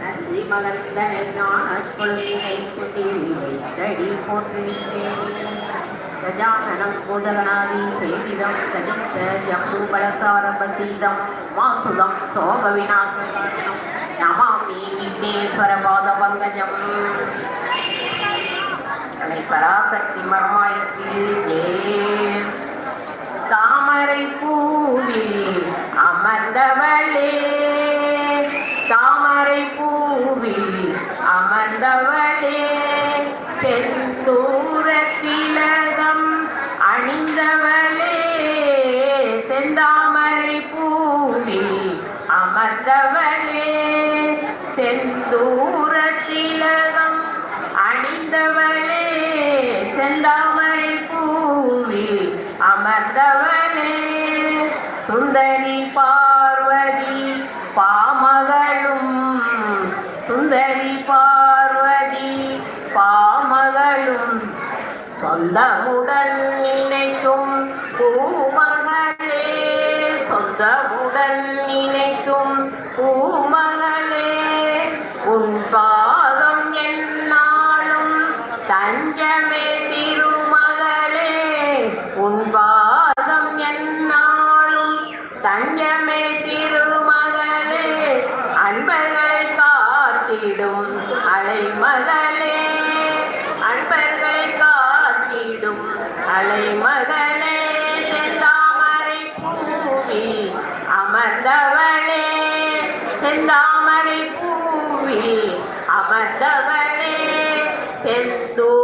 நன்றி மலர்ந்த ஞான கொள்கை குட்டிடி போற்றுகிறேன் கஜானனம் முதலனாதி செய்திதம் கஜித்த ஜம்பு பலசாரபசீதம் வாசுதம் சோக நமாமி விக்னேஸ்வர பாத பங்கஜம் பராசக்தி மர்மாய்க்கு தாமரை பூவில் அமர்ந்தவளே. தாமரை பூவில் அமர்ந்தவளே. செந்தூர திலகம் அணிந்தவளே. செந்தாமரை பூவில் அமர்ந்தவளே. செந்தூர திலகம் அணிந்தவளே. செந்தாமரை பூவில் அமர்ந்தவளே சுந்தரி பார்வதி பாமகளும். சுந்தரி பார்வதி பாமகளும். சொந்தமுடன் நினைக்கும் பூமகளே சொந்தமுடன் நினைக்கும் பூ காத்திடும் அலைமகளே அன்பர்களை காத்திடும் அலைமகளே செந்தாமரை பூவி அமர்ந்தவளே செந்தாமரை பூவி அமர்ந்தவளே செந்தூர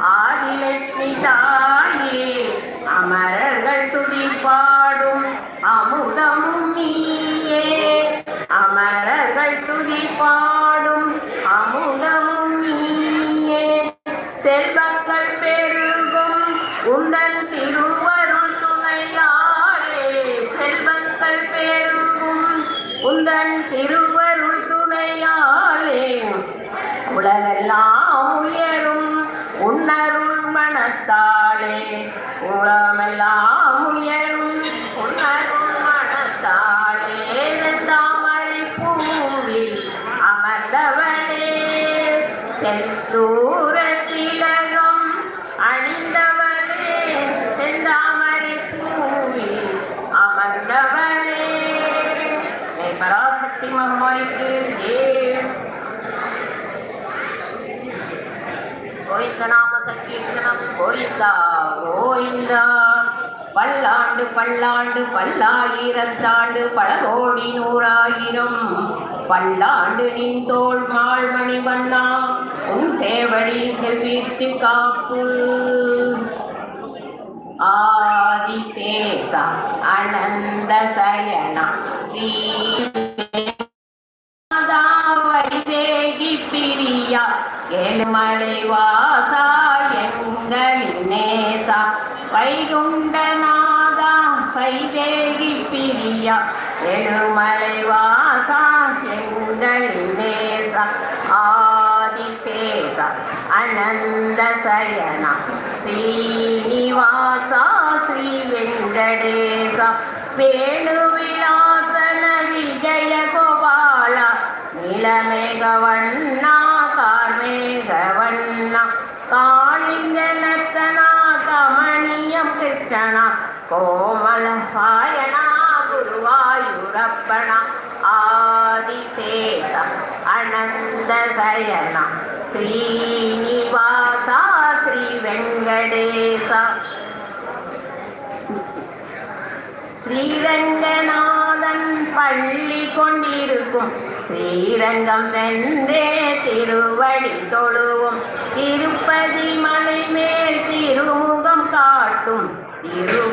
ஆதிலட்சுமி தாயே அமரர்கள் துதி பாடும் அமுதமும் நீயே. அமரர்கள் துதி பாடும் அமுதமும் நீயே. செல்வங்கள் பெருகும் உந்தன் திருவருள் துணையாரே. செல்வங்கள் பெருகும் உந்தன் திருவருள் துணையாலே உலகெல்லாம் உன்னருள் மனத்தாளே உலகமெல்லாம் உயரும் உன்னருள் மனத்தாளே தாமரை பூவில் அமர்ந்தவளே செந்தூர கோயிந்தநாம சங்கீர்த்தனம் கோயிந்தா கோயிந்தா பல்லாண்டு பல்லாண்டு பல்லாயிரத்தாண்டு பல கோடி நூறாயிரம். பல்லாண்டு நின் தோள் மால்மணி வண்ணா உன் சேவடி செல்வித்து காப்பு. ஆதிசேஷா அனந்த சயனா ஸ்ரீ வைதேகி பிரியா ஏழுமலை வாசா எங்களின் நேசா ஆதிசேஷா அனந்த சயனா ஸ்ரீனிவாசா ஸ்ரீ வெங்கடேசா வேணுவிலாசன விஜய கோபால நிலமேகவண்ணா கார்மேகவண்ணா காளிங்கனத்தனா கமணியம் கிருஷ்ணனா கோமலபாயணா குருவாயூரப்பணா ஆதிசேஷம் அனந்த சயனா ஸ்ரீனிவாசா ஸ்ரீ வெங்கடேசா. ஸ்ரீரங்கநாதன் பள்ளி கொண்டிருக்கும். ஸ்ரீரங்கம் வென்றே திருவடி தொழுவோம். திருப்பதி மலை மேல் திருமுகம் காட்டும். திரு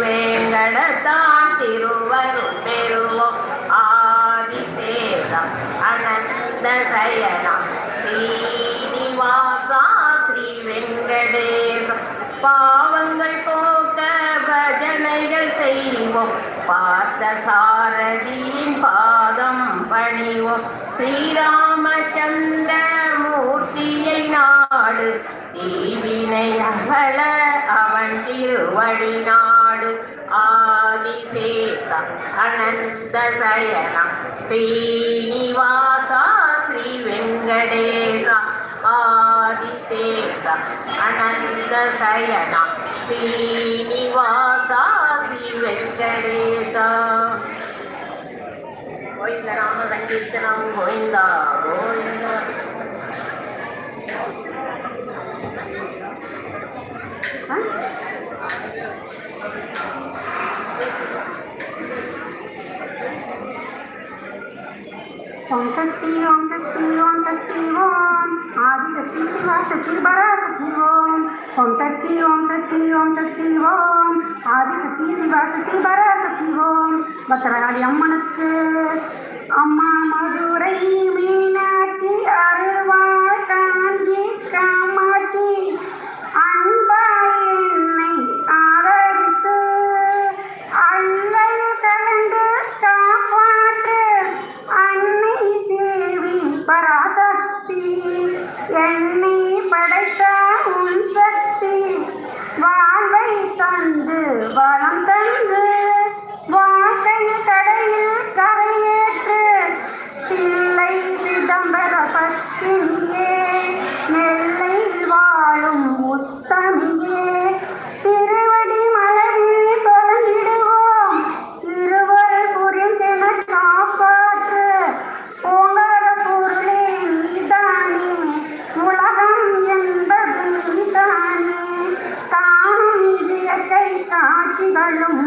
தான் திருவரும் பெறுவோம். ஆதிசேஷம் அனந்த சயனம் ஸ்ரீனிவாசா ஸ்ரீ வெங்கடேசம் பாவங்கள் போக்க பஜனைகள் செய்வோம். பார்த்த சாரதியின் பாதம் பணிவோம். ஸ்ரீராமச்சந்திர மூர்த்தியை நாடு. தீவினை அகல அவன் திருவடி நாடு. ஆ அபிஷேகம் அனந்த சயனம் ஸ்ரீனிவாசா ஸ்ரீ வெங்கடேசா. ஆதிதேச அனந்த சயனம் ஸ்ரீனிவாசா ஸ்ரீ வெங்கடேசா. கோவிந்த ராம சங்கீர்த்தனம் கோவிந்தா கோவிந்தா. Huh? சக்தி ஓம் சக்தி ஓம் சக்தி ஓம் ஆதிசக்தி சிவா பராசக்தி ஓம் ஓம் சக்தி ஓம் சக்தி ஓம் சக்தி ஓம் ஆதிசக்தி சிவா பராசக்தி ஓம் பத்திரகாளி அம்மனுக்கு அம்மா மதுரை மீனாட்சி அருள்வாள் காஞ்சி கா காட்சிகளும்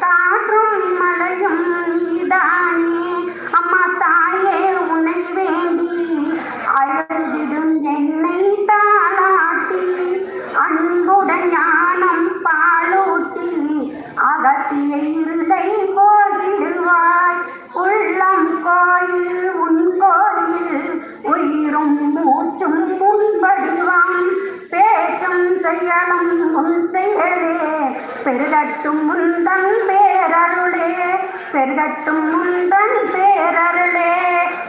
காற்றும் மழையும் நீதானே. அம்மா தாயே உன்னை வேண்டி அழகு எங்கட்டும் முந்தன் பேரருளே.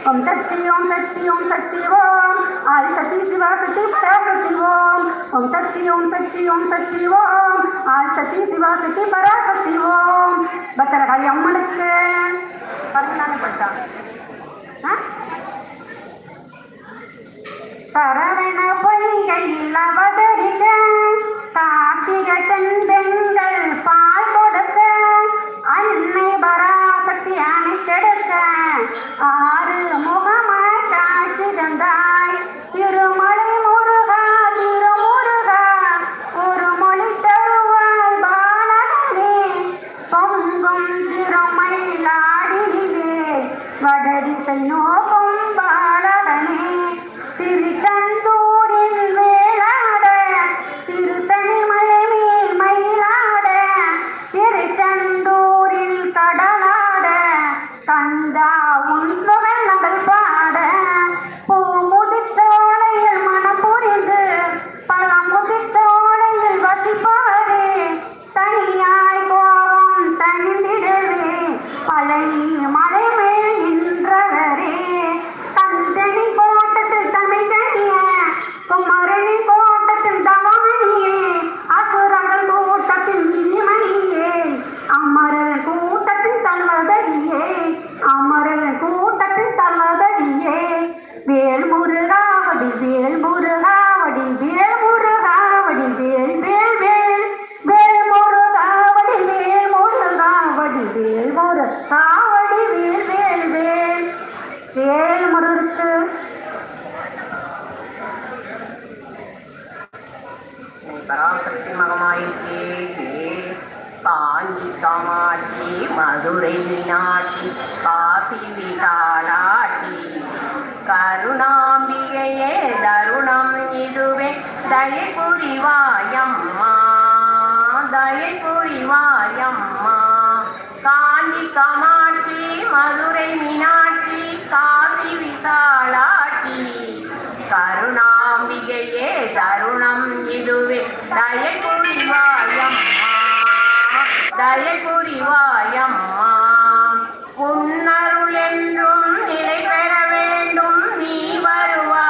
ஓம் சக்தி ஓம் சக்தி ஓம் சக்தி ஓம். ஆதி சக்தி சிவா சக்தி பராசக்தி ஓம். ஓம் சக்தி ஓம் சக்தி ஓம் சக்தி ஓம். ஆதி சக்தி சிவா சக்தி பராசக்தி ஓம். பத்திரகாளி அம்மனுக்கு பதினாலு பட்டான் சரவண காமாட்சி மதுரை மீனாட்சி காபி விசாலாட்சி கருணாம்பிகையே தருணம் இதுவே. தயை புரிவாயம்மா தயை புரிவாயம்மா காஞ்சி காமாட்சி மதுரை மீனாட்சி